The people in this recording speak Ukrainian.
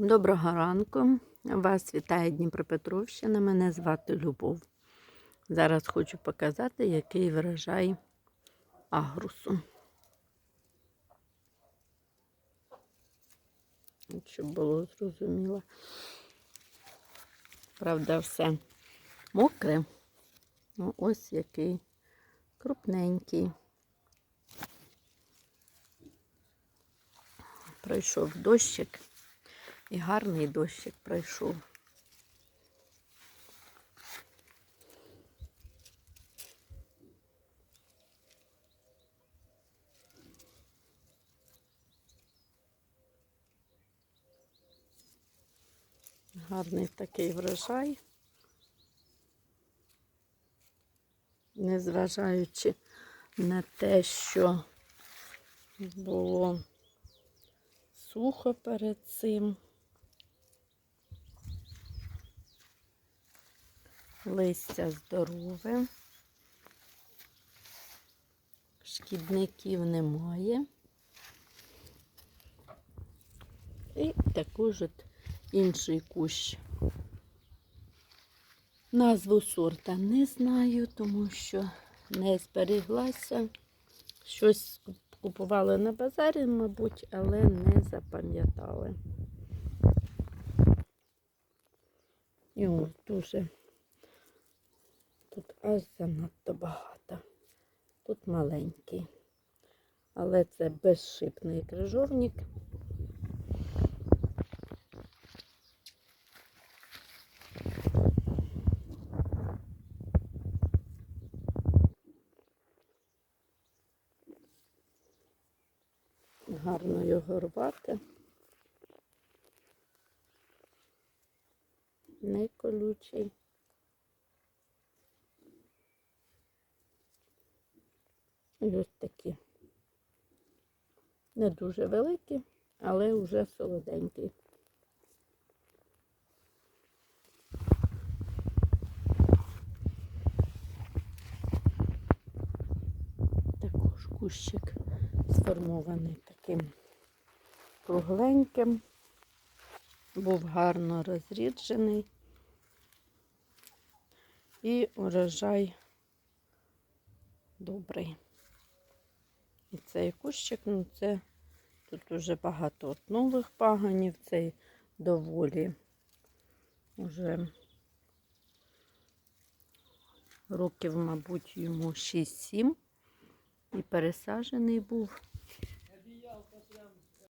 Доброго ранку. Вас вітає Дніпропетровщина. Мене звати Любов. Зараз хочу показати, який врожай агрусу. Щоб було зрозуміло. Правда, все мокре. Ну, ось який крупненький. Пройшов дощик. І гарний дощик пройшов. Гарний такий врожай, незважаючи на те, що було сухо перед цим. Листя здорове, шкідників немає. І також от інший кущ. Назву сорта не знаю, тому що не зберіглася. Щось купували на базарі, мабуть, але не запам'ятали. І ось дуже аж занадто багато. Тут маленький. Але це безшипний крижовник. Гарно його рвати. Не колючий. І ось такі. Не дуже великі, але вже солоденькі. Також кущик сформований таким кругленьким, був гарно розріджений і урожай добрий. І цей кущик, ну це тут уже багато от нових паганів, цей доволі вже років, мабуть, йому 6-7. І пересаджений був.